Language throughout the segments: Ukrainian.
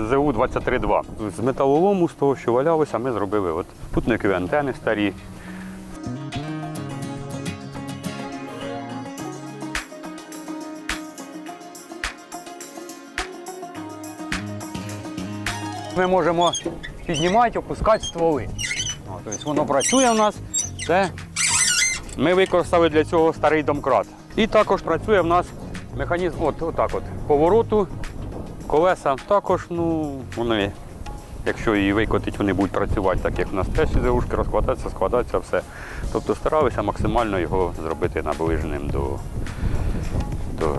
ЗУ-23-2. З металолому, з того, що валялося, ми зробили от путникові антени старі. Ми можемо піднімати, опускати стволи. О, Тобто воно працює у нас. Це ми використали для цього старий домкрат. І також працює в нас механізм, от, отак от, повороту, колеса також, ну, вони, якщо її викотить, вони будуть працювати так, як в нас теж ЗУшки розкладатися, складатися, все. Тобто старалися максимально його зробити наближеним до, до,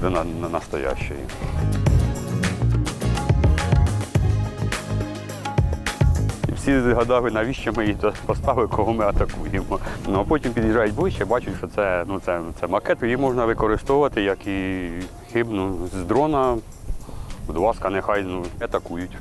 до на, на настоящої. Всі згадали, навіщо ми її поставили, кого ми атакуємо. Ну а потім під'їжджають ближче, бачать, що це, ну, це, це макет, її можна використовувати як і хибну з дрона. Будь ласка, нехай ну, атакують.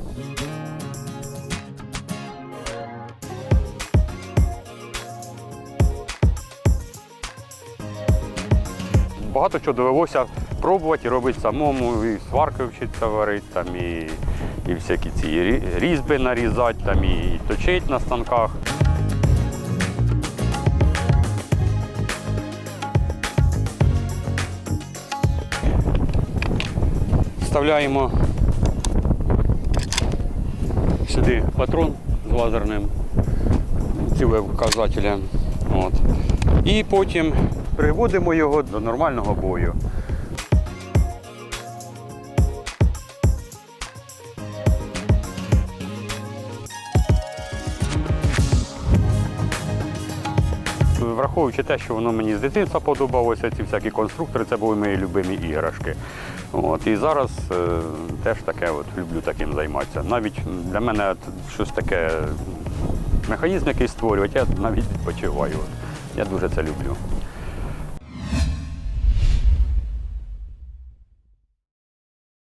Багато чого довелося пробувати і робити самому, і сварки вчитися варити, там, і, і всякі ці різьби нарізати, там, і точити на станках. Вставляємо сюди патрон з лазерним. От. І потім приводимо його до нормального бою. Враховуючи те, що воно мені з дитинства подобалося, ці всякі конструктори, це були мої любимі іграшки. От, і зараз е, теж таке от, люблю таким займатися. Навіть для мене щось таке, механізм якийсь створювати, я навіть відпочиваю. От. Я дуже це люблю.